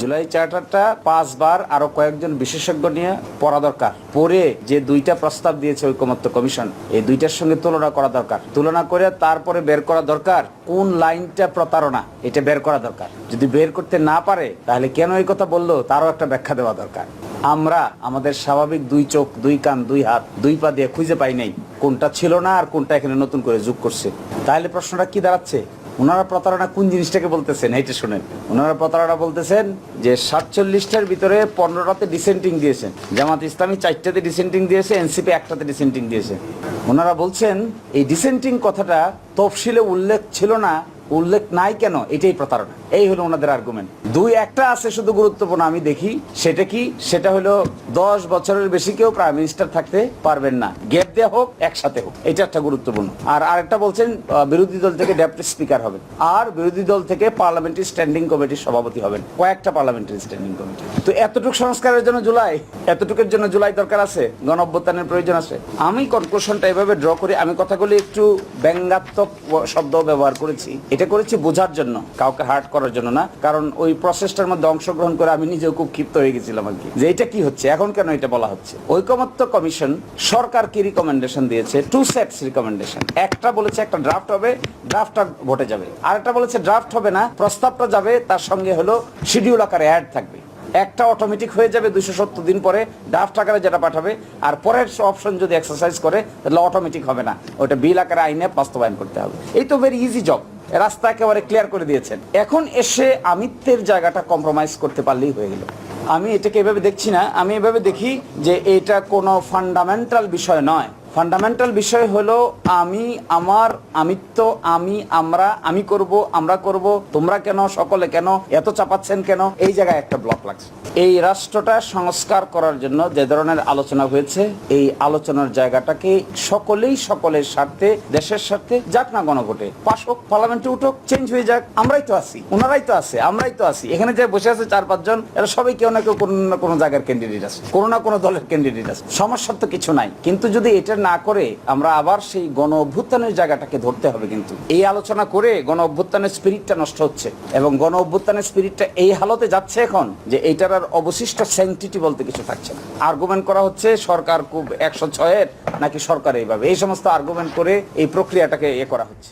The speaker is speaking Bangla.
জুলাই চার্টারটা পাঁচবার আরও কয়েকজন বিশেষজ্ঞ নিয়ে পড়া দরকার। পড়ে যে দুইটা প্রস্তাব দিয়েছে ঐকমত্য কমিশন, এই দুইটার সঙ্গে তুলনা করা দরকার। তুলনা করে তারপরে বের করা দরকার কোন লাইনটা প্রতারণা, এটা বের করা দরকার। যদি বের করতে না পারে, তাহলে কেন এই কথা বলল, তারও একটা ব্যাখ্যা দেওয়া দরকার। আমরা আমাদের স্বাভাবিক দুই চোখ, দুই কান, দুই হাত, দুই পা দিয়ে খুঁজে পাই নাই কোনটা ছিল না আর কোনটা এখানে নতুন করে যোগ করছে। তাহলে প্রশ্নটা কি দাঁড়াচ্ছে? ওনারা প্রতারণা কোন জিনিসটাকে বলতেছেন? এইটা শোনেন। ওনারা প্রতারণা বলতেছেন যে সাতচল্লিশটার ভিতরে পনেরোটাতে ডিসেন্টিং দিয়েছেন। জামাত ইসলামী চারটাতে ডিসেন্টিং দিয়েছে, এনসিপি একটাতে ডিসেন্টিং দিয়েছে। ওনারা বলছেন, এই ডিসেন্টিং কথাটা তফসিলে উল্লেখ ছিল না উল্লেখ নাই কেন? এটাই প্রতারণা। এই হলো ওনাদের আর্গুমেন্ট দুই, একটা আছে শুধু গুরুত্বপূর্ণ, আমি দেখি। সেটা কি? সেটা হলো দশ বছরের বেশি কেউ প্রাইম মিনিস্টার থাকতে পারবেন না। গ্যাপ দেওয়া হোক, একসাথে হোক। এটা একটা গুরুত্বপূর্ণ। আর আরেকটা বলছেন বিরোধী দল থেকে ডেপুটি স্পিকার হবেন। আর বিরোধী দল থেকে পার্লামেন্টারি স্ট্যান্ডিং কমিটির সভাপতি হবেন। কয়েকটা পার্লামেন্টারি স্ট্যান্ডিং কমিটি তো এতটুকু সংস্কারের জন্য জুলাই? এতটুকুর জন্য জুলাই দরকার আছে? গণ অভ্যুত্থানের প্রয়োজন আছে? আমি কনক্লুশনটা এভাবে ড্র করি, আমি কথাগুলি একটু ব্যঙ্গাত্মক শব্দ ব্যবহার করেছি। এটা করেছি বোঝার জন্য, কাউকে হার্ট করার জন্য না। কারণ ওই প্রসেসটার মধ্যে অংশগ্রহণ করে আমি নিজেও খুব ক্ষিপ্ত হয়ে গেছিলাম আর কি। যে এটা কি হচ্ছে? এখন কেন এটা বলা হচ্ছে? ঐকমত্য কমিশন সরকার কি রিকমেন্ডেশন দিয়েছে? টু সেটস রিকমেন্ডেশন একটা বলেছে একটা ড্রাফট হবে ড্রাফটটা ভোটে যাবে। আরেকটা বলেছে ড্রাফট হবে না, প্রস্তাবটা যাবে, তার সঙ্গে হলো শিডিউল আকারে অ্যাড থাকবে। একটা অটোমেটিক হয়ে যাবে দুইশো সত্তর দিন পরে ড্রাফট আকারে যেটা পাঠাবে, আর পরের অপশন যদি এক্সারসাইজ করে, তাহলে অটোমেটিক হবে না। ওটা বিল আকারে আইনে বাস্তবায়ন করতে হবে। এই তো ভেরি ইজি জব রাস্তা একেবারে ক্লিয়ার করে দিয়েছেন। এখন এসে আমিত্বের জায়গাটা কম্প্রোমাইজ করতে পারলেই হয়ে গেল। আমি এটাকে এভাবে দেখছি না। আমি এভাবে দেখি যে এটা কোনো ফান্ডামেন্টাল বিষয় নয়। ফান্ডামেন্টাল বিষয় হলো আমি, আমার, আমিত্ব, আমি, আমরা, আমি করব, আমরা করব, তোমরা কেন, সকলে কেন, এত চাপাচ্ছেন কেন? এই জায়গায় একটা ব্লক লাগছে। এই রাষ্ট্রটা সংস্কার করার জন্য যে ধরনের আলোচনা হয়েছে, এই আলোচনার জায়গাটাকে সকলেই সকলের স্বার্থে, দেশের স্বার্থে, যাক না গণভোটে পাশ হোক পার্লামেন্টে উঠুক চেঞ্জ হয়ে যাক, আমরাই তো আছি, ওনারাই তো আছে, আমরাই তো আছি। এখানে যে বসে আছে চার পাঁচজন, এরা সবাই কেউ না কেউ কোনো না কোনো জায়গার ক্যান্ডিডেট আছে, কোনো না কোনো দলের ক্যান্ডিডেট আছে। সমস্যার তো কিছু নাই। কিন্তু যদি এটা না করে আমরা আবার সেই গণ অভ্যুত্থানের জায়গাটাকে ধরতে হবে কিন্তু। এই আলোচনা করে গণ অভ্যুত্থানের স্পিরিটটা নষ্ট হচ্ছে এবং গণ অভ্যুত্থানের স্পিরিটটা এই হালতে যাচ্ছে এখন যে এইটার আর অবশিষ্ট স্যাংটিটি বলতে কিছু থাকছে না। আর্গুমেন্ট করা হচ্ছে সরকার খুব একশো ছয়ের নাকি সরকার এইভাবে। এই সমস্ত আর্গুমেন্ট করে এই প্রক্রিয়াটাকে এ করা হচ্ছে।